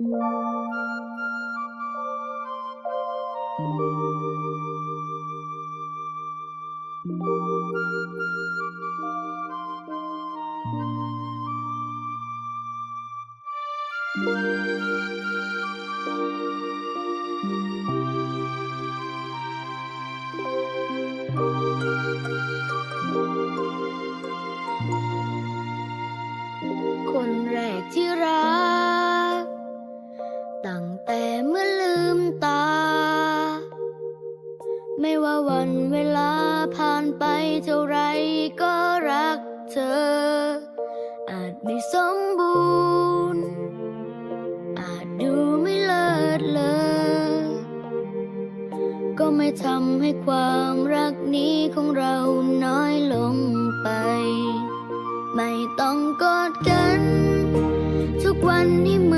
Música ไม่ว่าวันเวลาผ่านไปเท่าไรก็รักเธอ อาจไม่สมบูรณ์ อาจดูไม่เลิศเลยก็ไม่ทำให้ความรักนี้ของเราน้อยลงไป ไม่ต้องกอดกัน ทุกวันนี้มื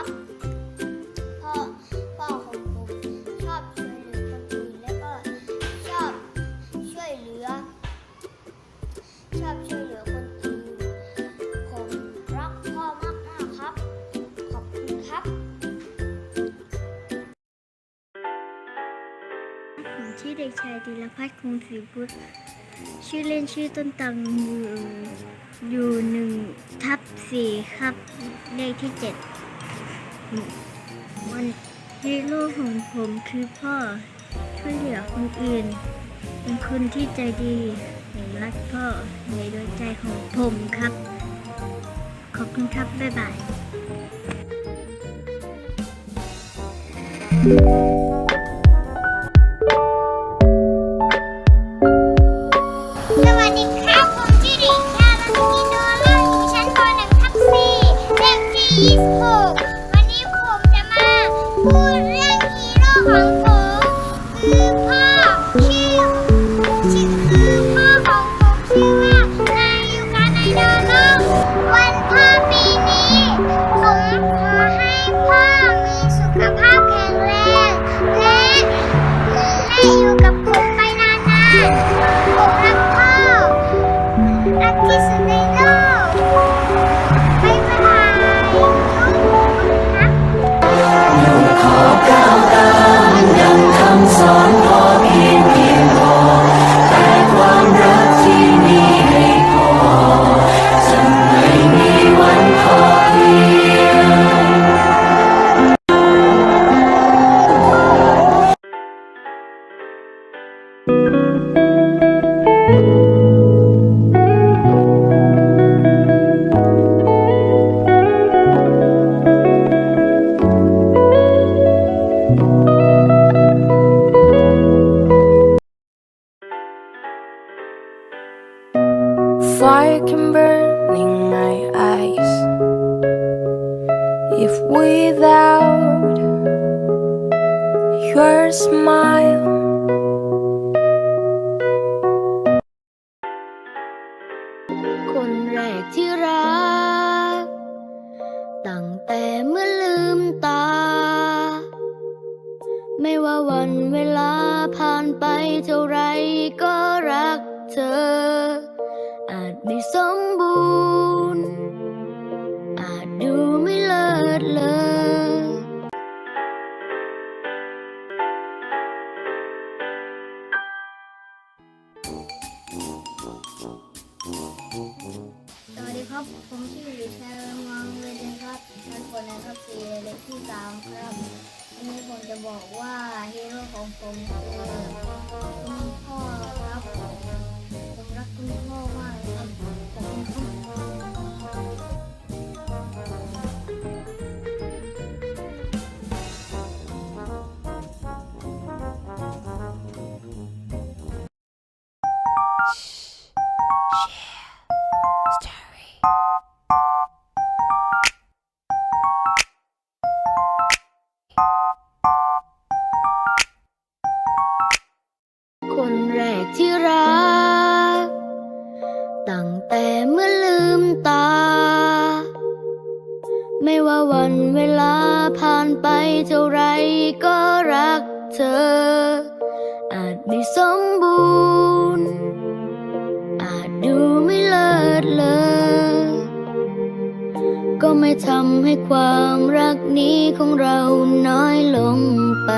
ับ พ่อพ่อของผมชอบช่วยเหลือคนอื่นแล้วก็ชอบช่วยเหลือ ชอบช่วยเหลือคนอื่นผมรักพ่อมากมากครับ ขอบคุณครับ ผมชื่อเด็กชายดิลพัฒน์คงศรีพุทธชื่อเล่นชื่อต้นตังอยู่อยู่หนึ่งทับสี่ครับ เลขที่เจ็ด วันฮีโร่ของผมคือพ่อ ช่วยเหลือคนอื่น เป็นคนที่ใจดีผมรักพ่อในดวงใจของผมครับ ขอบคุณครับ บ๊ายบายสวัส 서 สมบูรณ์ อาจดูไม่เลิศเลอสวัสดีครับ ผมชื่อวิชัยมังเวทครับชั้นปหนึ่งครับสี่เลขที่สามครับ วันนี้ผมจะบอกว่าฮีโร่ของผมคือ เท่าไรก็รักเธอ อาจไม่สมบูรณ์ อาจดูไม่เลิศเลอก็ไม่ทำให้ความรักนี้ของเราน้อยลงไป